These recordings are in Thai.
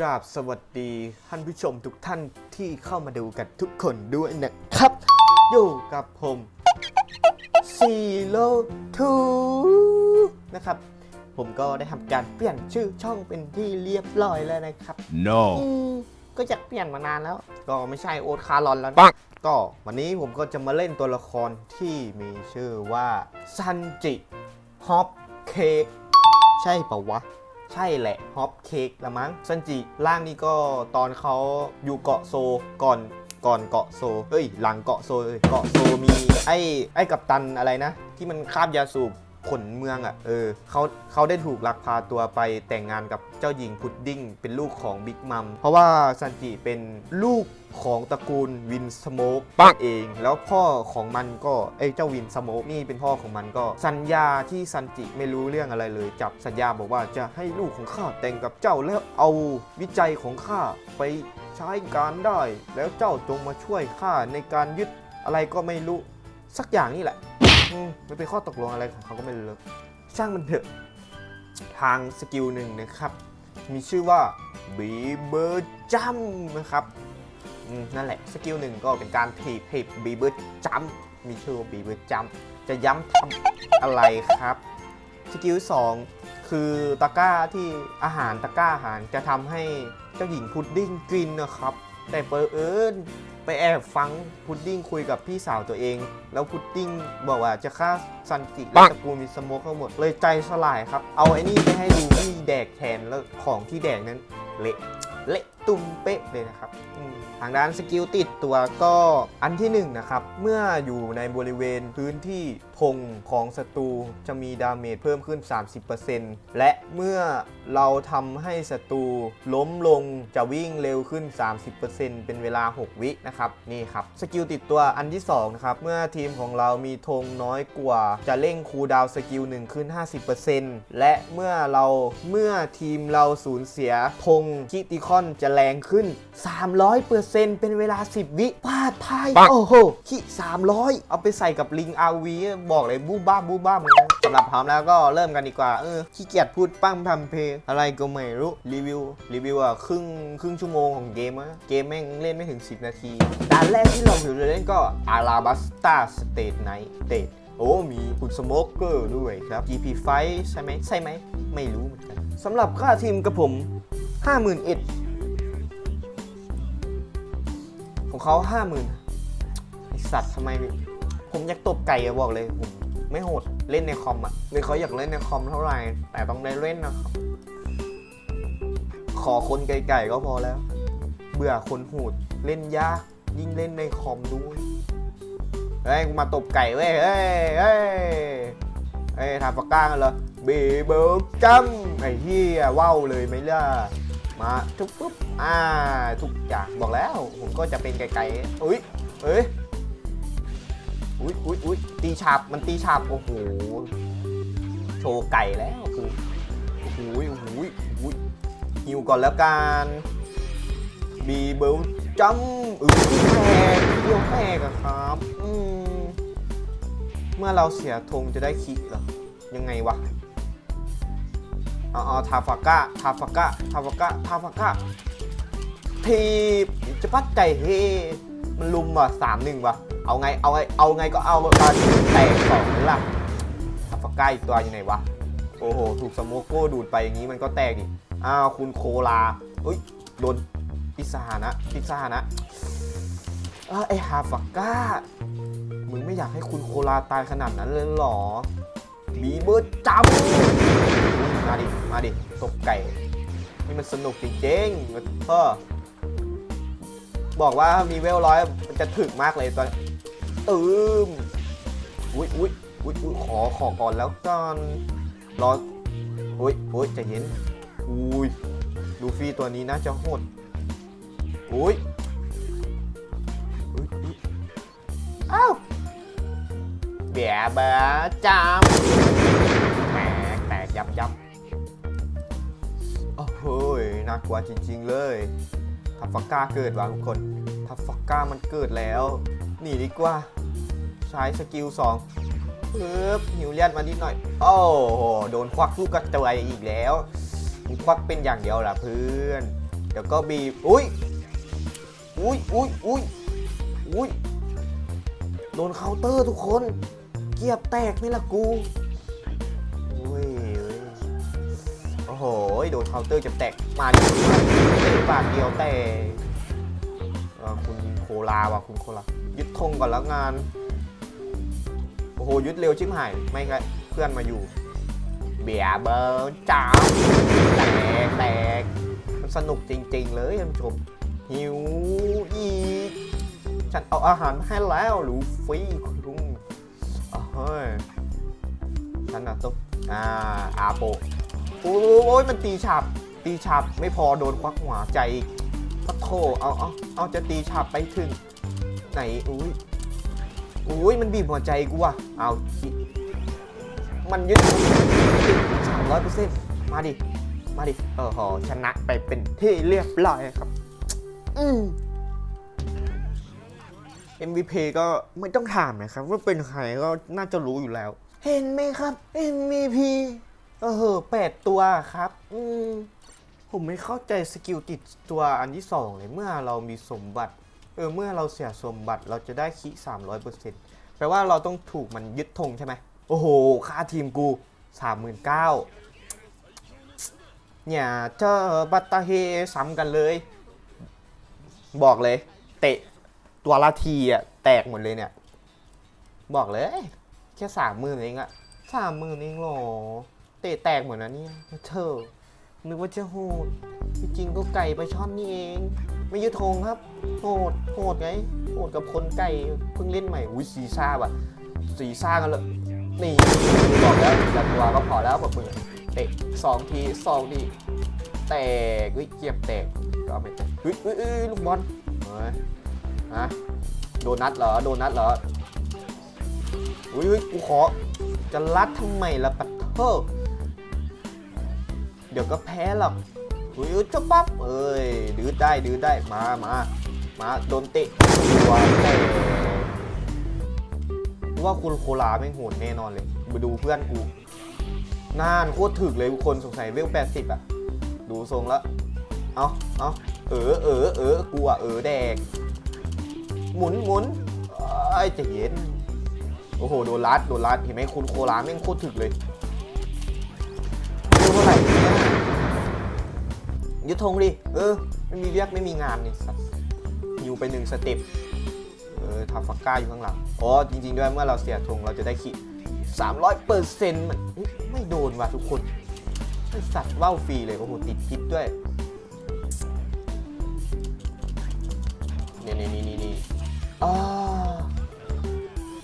กราบสวัสดีท่านผู้ชมทุกท่านที่เข้ามาดูกันทุกคนด้วยนะครับ อยู่กับผมซีโร่ทูนะครับ ผมก็ได้ทำการเปลี่ยนชื่อช่องเป็นที่เรียบร้อยแล้วนะครับ No. อืมก็จะเปลี่ยนมานานแล้ว ก็ไม่ใช่โอ๊ตคาร์ลอนแล้วนะปังก็วันนี้ผมก็จะมาเล่นตัวละครที่มีชื่อว่าซันจิฮอปเค้กใช่เปล่าวะ ใช่แหละฮอปเค้กละมั้งซันจิร่างนี้ก็ตอนเขาอยู่เกาะโซก่อนก่อนเกาะโซเอ้ย หลังเกาะโซเอ้ยเกาะโซมีไอ้ไอ้กัปตันอะไรนะ ที่มันคาบยาสูบ ขนเมืองอะเออเขาเขาได้ถูกลักพาตัวไปแต่งงานกับเจ้าหญิงพุดดิ้ง เป็นลูกของบิ๊กมัม เพราะว่าซันจิเป็นลูกของตระกูลวินสโมกปังเอง แล้วพ่อของมันก็ไอ้เจ้าวินสโมกนี่เป็นพ่อของมันก็ สัญญาที่ซันจิไม่รู้เรื่องอะไรเลย จับสัญญาบอกว่าจะให้ลูกของข้าแต่งกับเจ้าแล้วเอาวิจัยของข้าไปใช้การได้ แล้วเจ้าจงมาช่วยข้าในการยึดอะไรก็ไม่รู้สักอย่างนี่แหละ อืมมันเป็นข้อตกลงอะไรของเขาก็ไม่รู้เลยช่างมันเถอะ ทางสกิลหนึ่งนะครับ มีชื่อว่าบีเบอร์จัมนะครับนั่นแหละสกิลหนึ่งก็เป็นการถีบถีบบีเบอร์จัมมีชื่อว่าบีเบอร์จัมจะย้ำทำอะไรครับสกิลสองคือตะกร้าที่อาหารตะกร้าอาหารจะทำให้เจ้าหญิงพุดดิ้งกินนะครับ แต่เปอเอิญ ไปแอบฟังพุดดิ้งคุยกับพี่สาวตัวเอง แล้วพุดดิ้งบอกว่าจะฆ่าซันจิและตระกูลมิสโมกทั้งหมด เลยใจสลายครับ เอาไอ้นี่ไปให้ลูฟี่แดกแทนแล้วของที่แดกนั้นเละเละตุ้มเป๊ะเลยนะครับอืมทางด้านสกิลติดตัวก็อันที่หนึ่งนะครับ เมื่ออยู่ในบริเวณพื้นที่ ธงของศัตรูจะมีดาเมจเพิ่มขึ้น 30%และเมื่อเราทำให้ศัตรูล้มลงจะวิ่งเร็วขึ้น 30%เป็นเวลา 6 วินะครับนี่ครับสกิลติดตัวอันที่สองนะครับเมื่อทีมของเรามีธงน้อยกว่า จะเร่งคูลดาวน์สกิลหนึ่งขึ้น 50%และเมื่อเราเมื่อทีมเราสูญเสียธงคิติคอนจะแรงขึ้น 300%เป็นเวลา 10 วิพาดพายปังโอ้โหขี้300 เอาไปใส่กับลิงอาวีบอกเลยบูบ้าบูบ้าเหมือนกันสำหรับพร้อมแล้วก็เริ่มกันดีกว่า เออขี้เกียจพูดปั้มทำเพลงอะไรก็ไม่รู้รีวิวรีวิวอะครึ่งครึ่งชั่วโมงของเกมอะเกมแม่งเล่นไม่ถึง 10 นาทีด่านแรกที่เราถือเล่นก็อาราบัสตาสเตทไนท์เตทโอ้มีคุณสโมกเกอร์ด้วยครับ GP ไฟใช่ไหมใช่ไหมไม่รู้เหมือนกันสำหรับค่าทีมกับผม50,000เอ็ดของเขา50,000ไอสัตว์ทำไม ผมอยากตบไก่อะบอกเลยผมไม่โหดเล่นในคอมอะไม่ค่อยอยากเล่นในคอมเท่าไหร่ แต่ต้องได้เล่นนะครับขอคนไก่ๆก็พอแล้ว เบื่อคนโหดเล่นยากยิ่งเล่นในคอมด้วยเฮ้ยกูมาตบไก่เว้ยเฮ้ยเฮ้ยเฮ้ยทำปากก้ากันเหรอบีเบิร์กจัมไอ้เหี้ยว้าวเลยไหมล่ะมาทุบปุ๊บอ่าทุกอย่างบอกแล้ว ผมก็จะเป็นไก่ๆอุ้ยเอ้ย อุ้ยอุ้ยอุ้ยตีฉาบมันตีฉาบโอ้โหโชว์ไก่แล้วคือโอ้โหโอ้โหโอ้โหหิวก่อนแล้วกันบีเบิลจัมอือแตกเดียวแตกอะครับอืมเมื่อเราเสียธงจะได้คิดเหรอยังไงวะเอาเอาทาฟาก้าทาฟาก้าทาฟาก้าทาฟาก้าทีจะปัดไก่เฮ มันลุมว่ะสามหนึ่งว่ะ เอาไง เอาไง เอาไงก็เอาตอนแตกสองเลยล่ะอัฟก้าอีกตัวอยู่ไหนวะ โอ้โห ถูกสโมโก้ดูดไปอย่างนี้มันก็แตกดิ อ้าวคุณโคลาเฮ้ยโดนพิซซานะพิซซานะเออไอฮาฟักก้า มึงไม่อยากให้คุณโคลาตายขนาดนั้นเลยหรอบีเบิร์จำมาดิ มาดิตกไก่ นี่มันสนุกจริงๆเออ บอกว่ามีเวลร้อยมันจะถึกมากเลยตอนตืมอุ้ยอุ้ยอุ้ยอุ้ยขอขอก่อนแล้วกันรออุ้ยอุ้ยจะเย็นอุ้ยลูฟี่ตัวนี้น่าจะโหดอุ้ยอุ้ยอุ้ยอ้าวเบียบอจามแตกแตกยับยับโอ้โหน่ากลัวจริง ๆ เลย ทัฟฟักก้าเกิดว่ะทุกคน ทัฟฟักก้ามันเกิดแล้ว หนีดีกว่า ใช้สกิลสองปึ๊บหิวเลียนมานิดหน่อย โอ้โห โดนควักลูกกระจวยอีกแล้วมึงควักเป็นอย่างเดียวล่ะเพื่อน เดี๋ยวก็บีบ อุ้ย อุ้ยอุ้ยอุ้ยอุ้ยโดนเคาน์เตอร์ทุกคน เกียบแตกนี่ละกูอุ้ยอุ้ยโอ้โห โดนเคาน์เตอร์จะแตกมาดิ เตะบาทเดียวแต่เออคุณโคลาว่ะคุณโคลายึดธงก่อนแล้วงาน โอ้โหยึดเร็วชิบหาย ไม่ครับเพื่อนมาอยู่ เบียเบอร์จ้าแตกแตกมันสนุกจริง ๆ เลยท่านผู้ชม หิวอีก ฉันเอาอาหารมาให้แล้วหรูฟรีคุณลุงอะเฮ้ยฉันนะต้องอ่าอาโปโอ้ยมันตีฉับ ตีฉับไม่พอโดนควักหัวใจอีกปะโถเอาเอาเอาจะตีฉับไปถึง ไหนอุ้ยอุ้ยมันบีบหัวใจกูว่ะเอาคิมันยึดสามร้อยเปอร์เซ็นต์มาดิ มาดิ เออหอชนะไปเป็นที่เรียบร้อยครับ อืม MVP ก็ไม่ต้องถามนะครับ ว่าเป็นใครก็น่าจะรู้อยู่แล้ว เห็นไหมครับ MVP เออแปดตัวครับ อืม ผมไม่เข้าใจสกิลติดตัวอันที่สองเลยเมื่อเรามีสมบัติ เออเมื่อเราเสียสมบัติเราจะได้คิสามร้อยเปอร์เซ็นต์แปลว่าเราต้องถูกมันยึดธงใช่ไหมโอ้โห ค่าทีมกูสามหมื่นเก้าเนี่ยเจอบัตตาเฮซ้ำกันเลย บอกเลย เตะตัวละทีอะแตกหมดเลยเนี่ย บอกเลย แค่สามหมื่นเองอะสามหมื่นเองหรอ เตะแตกหมดนะเนี่ยเธอ นึกว่าจะโหดที่จริงก็ไก่ไปช่อนนี่เอง ไม่ยึดธงครับ โหด โหดไง โหดกับคนไก่เพิ่งเล่นใหม่อุ้ยซีซ่าว่ะซีซ่ากันเลยนี่บอกแล้วจัตัวก็พอแล้วแบบมือเตะสองทีสองทีแตกเฮ้ยเกียบแตกก็เอาไม่แตกเฮ้ยเฮ้ยเฮ้ยลูกบอลเฮ้ยฮะโดนัทเหรอ โดนัทเหรออุ้ยอุ้ยกูขอ จะรัดทำไมล่ะปัดเทอ เดี๋ยวก็แพ้หรอกอุ้ยจ้าปั๊บเอ้ยดื้อได้ดื้อได้มามามาโดนเตะตัวแต่ว่าคุณโคลาไม่งโหดแน่นอนเลยมาดูเพื่อนกูนานโคตรถึกเลยคนสงสัยเวล80อะ ดูทรงแล้วเอาเอาเออเออเออกูอะเออแดก หมุนหมุนไอ้จะเย็นโอ้โห โดนรัดโดนรัดเห็นไหมคุณโคลาแม่งโคตรถึกเลย ยึดธงดิ เออ ไม่มีเรียกไม่มีงานนี่สัตว์ฮิวไปหนึ่งสเต็ป เออทาฟักก้าอยู่ข้างหลัง อ๋อ จริง ๆ ด้วยเมื่อเราเสียธงเราจะได้ขีดสามร้อยเปอร์เซ็นต์มันไม่โดนว่ะทุกคนไอสัตว์ว่าวฟรีเลย โอ้โห ติดพิษด้วย นี่นี่นี่นี่นี่อ่า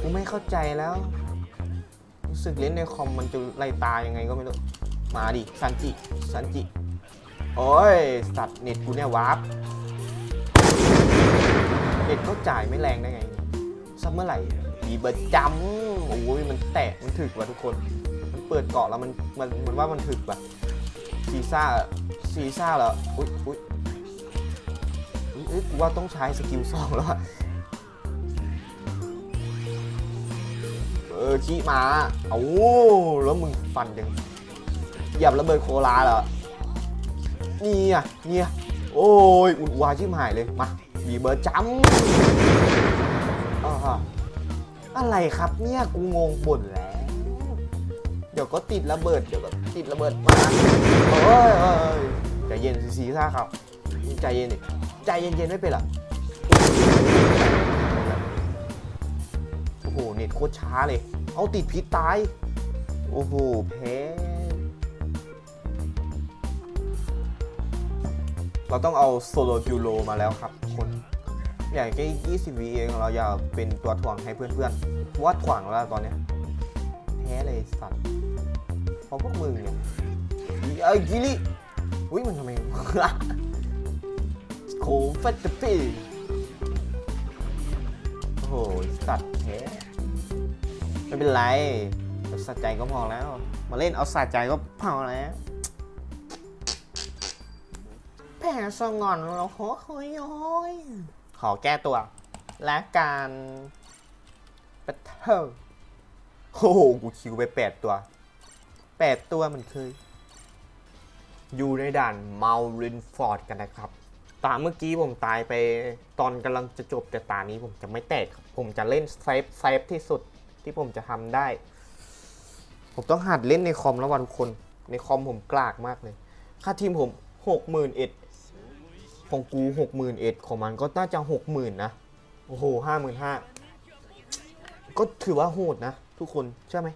กูไม่เข้าใจแล้ว รู้สึกเล่นในคอมมันจะไล่ตายังไงก็ไม่รู้ มาดิซันจิซันจิ โอ้ย สัตว์เน็ตกูเนี่ยวาร์ปเน็ตเขาจ่ายไม่แรงได้ไงซัมเมื่อไหร่มีเบอร์จำโอ้ยมันแตกมันถึกว่ะทุกคน มันเปิดเกาะแล้วมันมันมันว่ามันถึกว่ะซีซ่าซีซ่าเหรออุ้ยอุ้ยอุ๊ยเอ้ยกูว่าต้องใช้สกิลสองแล้วเออชี้มาเอาแล้วมึงฟันยังเหยียบระเบิดโคลาเหรอ นี่อะเนี่ยโอ้ยอุ่นวาชิบหายเลย มามีเบอร์จ้ำอะไรครับเนี่ยกูงงบ่นแล้ว เดี๋ยวก็ติดระเบิด เดี๋ยวก็ติดระเบิดมาโอ้ยโอ้ยโอ้ยใจเย็นสีซ่าครับ ใจเย็นดิใจเย็นๆไม่เป็นหรอโอ้โหเน็ตโคตรช้าเลย เอาติดพิษตาย โอ้โหแพ้ เราต้องเอาโซโลจูโรมาแล้วครับทุกคนอย่างแค่20วิเองเราอยากเป็นตัวถ่วงให้เพื่อนๆว่าถ่วงแล้วตอนเนี้ยแพ้เลยสัตว์เพราะพวกมึงเนี่ยไอ้กิลิอุ้ยมันทำไมโคฟตปีโอ้โหสัตว์แพ้ไม่เป็นไรเอาสะใจก็พอแล้ว มาเล่นเอาสะใจก็พอแล้ว แพ้สงอนเราโอ้ยย้ยขอแก้ตัว และการปะเทอโอ้โห กูคิวไปแปดตัวแปดตัวมันเคย อยู่ในด่านเมารินฟอร์ดกันนะครับ ตาเมื่อกี้ผมตายไปตอนกำลังจะจบแต่ตานี้ผมจะไม่แตกครับผมจะเล่นเซฟเซฟที่สุดที่ผมจะทำได้ ผมต้องหัดเล่นในคอมแล้ววันทุกคน ในคอมผมกลากมากเลย ค่าทีมผม หกหมื่นเอ็ดของกูหกหมื่นเอ็ดของมันก็น่าจะหกหมื่นนะ โอ้โหห้าหมื่นห้าก็ถือว่าโหดนะ ทุกคนใช่ไหม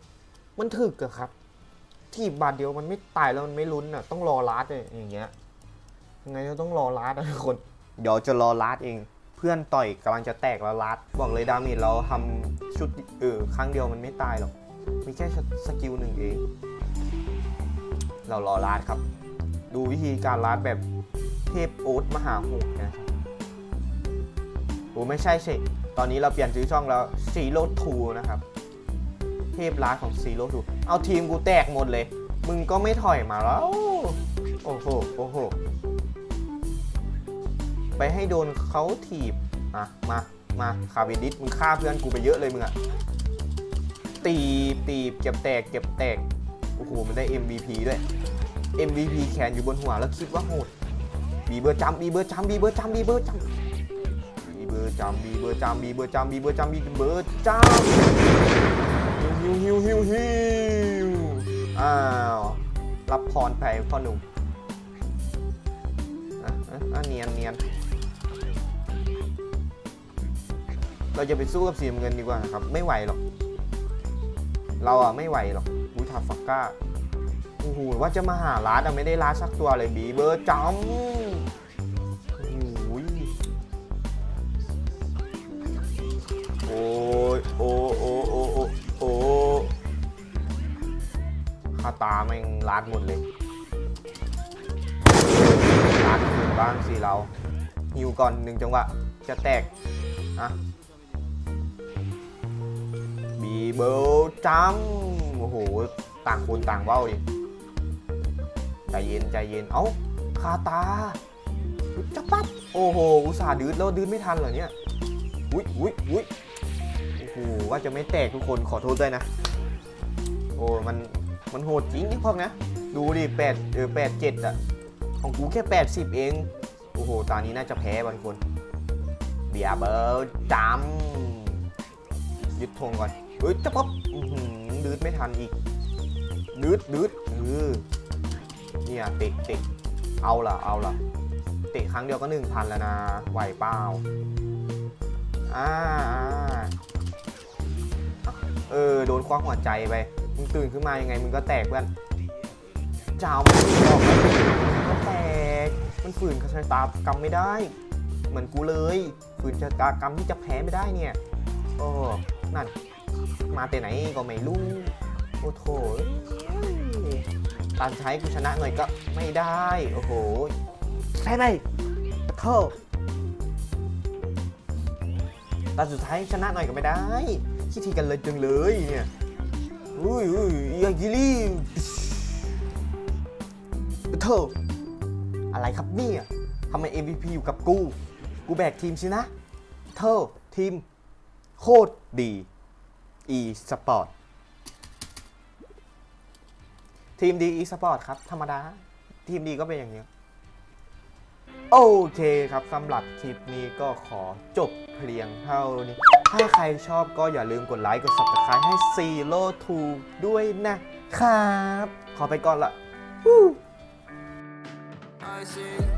มันถึกอะครับ ที่บาทเดียวมันไม่ตายแล้วมันไม่ลุ้นอะต้องรอลัดเลยอย่างเงี้ยยังไงก็ต้องรอลัดนะทุกคน เดี๋ยวจะรอลัดเอง เพื่อนต่อยกำลังจะแตกแล้วลัดบอกเลยดาเมจเราทำชุดเออครั้งเดียวมันไม่ตายหรอกมีแค่สกิลหนึ่งเอง เรารอลัดครับ ดูวิธีการลัดแบบเทพโอ๊ตมหาหดนะครับโอ้ไม่ใช่สิตอนนี้เราเปลี่ยนชื่อช่องแล้วซีโร่ทูนะครับ เทพลัดของซีโร่ทูเอาทีมกูแตกหมดเลย มึงก็ไม่ถอยมาแล้ว โอ้โห โอ้โห ไปให้โดนเขาถีบอะมา มาคาเวนดิสมึงฆ่าเพื่อนกูไปเยอะเลยมึงอะตีตีบเก็บแตกเก็บแตก โอ้โห มันได้ MVP ด้วย MVP แขนอยู่บนหัวแล้วคิดว่าโหดบีเบอร์จำบีเบอร์จำบีเบอร์จำบีเบอร์จำบีเบอร์จำบีเบอร์จำบีเบอร์จำบีเบอร์จำบีเบอร์จำฮิวฮิวฮิวฮิวอ้าวรับพรไปพ่อหนุ่มอะอะเนียนเนียนเราจะไปสู้กับสีน้ำเงินดีกว่านะครับ ไม่ไหวหรอก เราอะไม่ไหวหรอกบูทาฟักก้า โอ้โหว่าจะมาหาร้านอะไม่ได้ร้านสักตัวเลยบีเบอร์จำโอ้โอ้ยโอ้โอ้โอ้โอ้โอ้คาตาแม่งร้านหมดเลยร้านหมดบ้างสิเราฮิวก่อนหนึ่งจังหวะจะแตกอะบีเบอร์จำโอ้โห ต่างคนต่างเว้าดิ ใจเย็นใจเย็น เอ้าคาตาจะปั๊บ โอ้โห อุตส่าห์ดืดแล้วดืดไม่ทันเหรอเนี่ย อุ้ยอุ้ยอุ้ยโอ้โห ว่าจะไม่แตกทุกคน ขอโทษด้วยนะ โอ้ มัน มันโหดจริงนี่พวกนะ ดูดิแปดเออแปดเจ็ดอะของกูแค่แปดสิบเอง โอ้โหตอนนี้น่าจะแพ้บางคน เบียร์เบอร์จำยึดธงก่อนเฮ้ยจะปั๊บอื้อหือดืดไม่ทันอีกดืดดืดเออ เนี่ยเตะเตะเอาล่ะเอาล่ะเตะครั้งเดียวก็หนึ่งพันแล้วนะไหวเปล่าอ่าอ่าเออโดนคว้าหัวใจไปมึงตื่นขึ้นมายังไงมึงก็แตกเพื่อนเจ้ามันบอกแล้วมันก็แตกมันฝืนชะตากรรมไม่ได้ เหมือนกูเลยฝืนชะตากรรมที่จะแพ้ไม่ได้เนี่ยโอ้นั่นมาแต่ไหนก็ไม่รู้โอ้โถ เอ้ยตอนใช้กูชนะหน่อยก็ไม่ได้ โอ้โหใช่ไหมโทษตอนสุดท้ายชนะหน่อยก็ไม่ได้คิดทีกันเลยจังเลยเนี่ยอุ้ยอุ้ยยากิลี่โทษอะไรครับเนี่ยทำไม MVP อยู่กับกู กูแบกทีมสินะ เธอทีม โคตรดี e sport ทีมดีอีสปอร์ตครับ ธรรมดา ทีมดีก็เป็นอย่างนี้ โอเคครับสำหรับคลิปนี้ก็ขอจบเพียงเท่านี้ ถ้าใครชอบก็อย่าลืมกดไลค์ กด subscribe ให้ Zero Two ด้วยนะครับ ขอไปก่อนละ I see